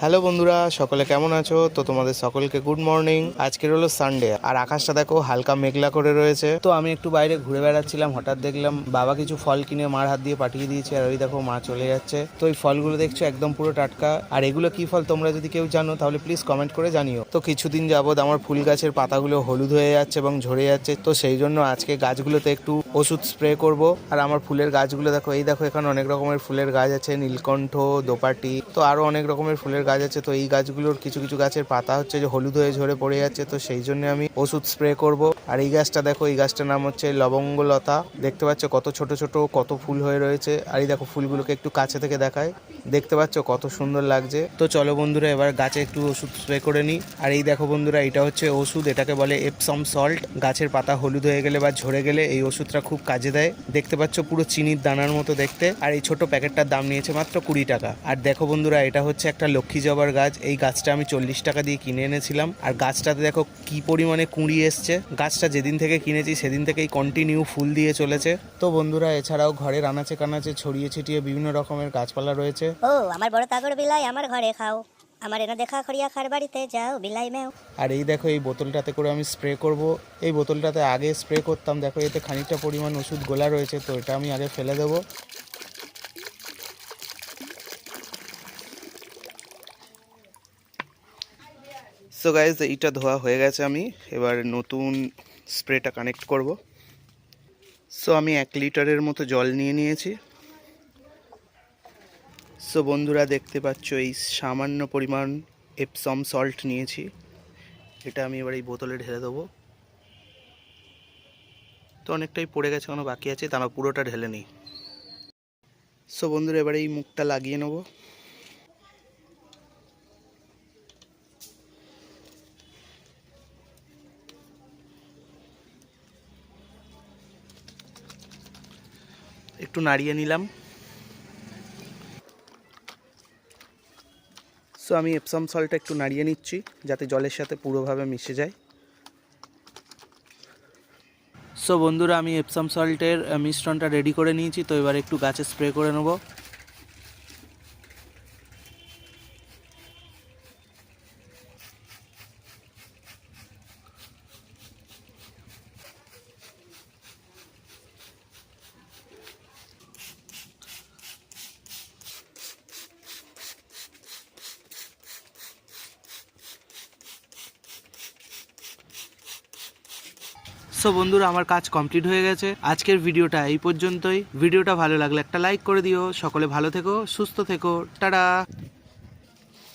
Hello বন্ধুরা, সকলে কেমন আছো? তো তোমাদের সকলকে গুড মর্নিং আজকের হলো সানডে আর আকাশটা দেখো হালকা মেঘলা করে রয়েছে। তো আমি একটু বাইরে ঘুরে বেড়াচ্ছিলাম, হঠাৎ দেখলাম বাবা কিছু ফল কিনে মার হাত দিয়ে পাঠিয়ে দিয়েছে, আর ওই দেখো মা চলে যাচ্ছে। তো এই ফলগুলো দেখছ একদম পুরো টাটকা। আর এগুলো কি ফল তোমরা যদি কেউ জানো, তাহলে প্লিজ কমেন্ট করে জানিও। তো কিছুদিন যাবৎ আমার ফুল গাছের পাতাগুলো হলুদ হয়ে যাচ্ছে এবং ঝরে যাচ্ছে, তো সেই জন্য আজকে গাছগুলোতে একটু ওষুধ স্প্রে করব। আর আমার ফুলের গাছগুলো দেখো, এই দেখো এখানে অনেক রকমের ফুলের গাছ আছে, নীলকণ্ঠ, দোপাটি, তো আরও অনেক রকমের ফুলের গাছ আছে, তো এই গাছগুলোর কিছু কিছু গাছের পাতা হচ্ছে যে হলুদ হয়ে ঝরে পড়ে যাচ্ছে, তো সেই জন্য আমি ওষুধ স্প্রে করব। আর এই গাছটা দেখো, এই গাছটার নাম হচ্ছে লবঙ্গলতা। দেখতে পাচ্ছ কত ছোট ছোট, কত ফুল হয়ে রয়েছে। আর এই দেখো ফুলগুলোকে একটু কাছে থেকে দেখায়। দেখতে পাচ্ছ কত সুন্দর লাগছে। তো চলো বন্ধুরা, এবার গাছে একটু ওষুধ স্প্রে করে নিই। আর এই দেখো বন্ধুরা, এটা হচ্ছে ওষুধ, এটাকে বলে এপসম সল্ট গাছের পাতা হলুদ হয়ে গেলে বা ঝরে গেলে এই ওষুধটা খুব কাজে দেয়। দেখতে পাচ্ছ পুরো চিনির দানার মতো দেখতে। আর এই ছোট প্যাকেটটার দাম নিয়েছে মাত্র কুড়ি টাকা। আর দেখো বন্ধুরা, এটা হচ্ছে একটা লক্ষ্মী জবার গাছ এই গাছটা আমি চল্লিশ টাকা দিয়ে কিনে এনেছিলাম। আর গাছটাতে দেখো কি পরিমাণে কুঁড়ি এসছে। গাছটা যেদিন থেকে কিনেছি সেদিন থেকেই কন্টিনিউ ফুল দিয়ে চলেছে। তো বন্ধুরা এছাড়াও ঘরের আনাচে কানাচে ছড়িয়ে ছিটিয়ে বিভিন্ন রকমের গাছপালা রয়েছে। ও আমার বড় তাগড় বিলাই আমার ঘরে খাও। আমার এনে দেখা খড়িয়া খার বাড়িতে যাও বিলাই মেও। আর এই দেখো এই বোতলটাতে করে আমি স্প্রে করব। এই বোতলটাতে আগে স্প্রে করতাম। দেখো এতে খানিকটা পরিমাণ ওষুধ গোলা রয়েছে তো এটা আমি আগে ফেলে দেবো। সো গাইজ এইটা ধোয়া হয়ে গেছে আমি। এবার নতুন স্প্রেটা কানেক্ট করব। সো আমি এক লিটারের মতো জল নিয়ে নিয়েছি। সো বন্ধুরা, দেখতে পাচ্ছ এই সামান্য পরিমাণ এপসম সল্ট নিয়েছি। এটা আমি এবার এই বোতলে ঢেলে দেবো। তো অনেকটাই পড়ে গেছে কোনো বাকি আছে, তা না, পুরোটা ঢেলে নিই। সো বন্ধুরা, এবার এই মুখটা লাগিয়ে নেব। একটু নাড়িয়ে নিলাম। সো আমি এপসম সল্টটা একটু নাড়িয়ে নিচ্ছি, যাতে জলের সাথে পুরোভাবে মিশে যায়। সো বন্ধুরা, আমি এপসম সল্টের মিশ্রণটা রেডি করে নিয়েছি, তো এবার একটু গাছে স্প্রে করে নেব। সো বন্ধুরা, আমার কাজ কমপ্লিট হয়ে গেছে। আজকের ভিডিওটা এই পর্যন্তই। ভিডিওটা ভালো লাগলে একটা লাইক করে দিও। সকলে ভালো থেকো, সুস্থ থেকো। টাটা!